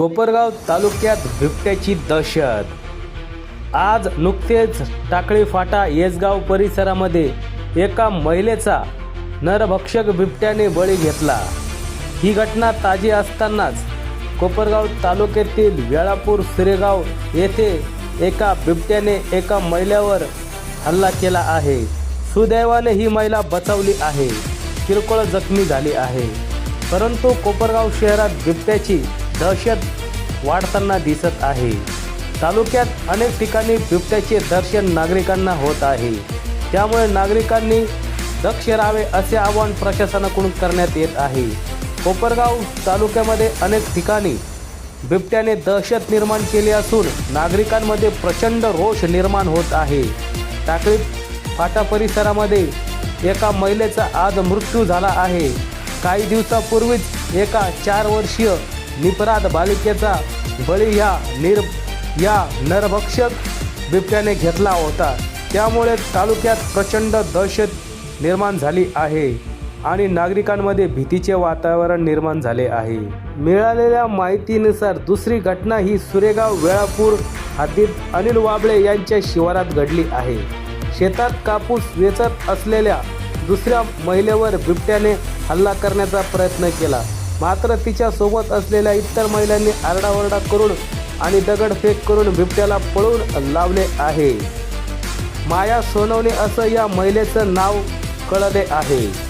कोपरगाव तालुक्यात बिबट्याची दहशत. आज नुकतेच टाकळी फाटा येसगाव परिसरामध्ये एका महिलेचा नरभक्षक बिबट्याने बळी घेतला. ही घटना ताजी असतानाच कोपरगाव तालुक्यातील वेळापूर सिरेगाव येथे एका बिबट्याने एका महिलेवर हल्ला केला आहे. सुदैवाने ही महिला बचावली आहे. किरकोळ जखमी झाली आहे. परंतु कोपरगाव शहरात बिबट्याची दहशत वाढताना दिसत आहे. तालुक्यात अनेक ठिकाणी बिबट्याचे दर्शन नागरिकांना होत आहे. त्यामुळे नागरिकांनी दक्ष राहावे असे आवाहन प्रशासनाकडून करण्यात येत आहे. कोपरगाव तालुक्यामध्ये अनेक ठिकाणी बिबट्याने दहशत निर्माण केली असून नागरिकांमध्ये प्रचंड रोष निर्माण होत आहे. टाकळी फाटा परिसरामध्ये एका महिलेचा आज मृत्यू झाला आहे. काही दिवसापूर्वीच एका चार वर्षीय निपराध बालिकेचा बळी ह्या निर या नरभक्षक बिबट्याने घेतला होता. त्यामुळे तालुक्यात प्रचंड दहशत निर्माण झाली आहे आणि नागरिकांमध्ये भीतीचे वातावरण निर्माण झाले आहे. मिळालेल्या माहितीनुसार दुसरी घटना ही सुरेगाव वेळापूर हद्दीत अनिल वाबळे यांच्या शिवारात घडली आहे. शेतात कापूस वेचत असलेल्या दुसऱ्या महिलेवर बिबट्याने हल्ला करण्याचा प्रयत्न केला. मात्र तिच्या सोबत असलेल्या इतर महिलांनी आरडाओरडा करून आणि दगडफेक करून बिबट्याला पळून लावले आहे. माया सोनवणे असं या महिलेचं नाव कळले आहे.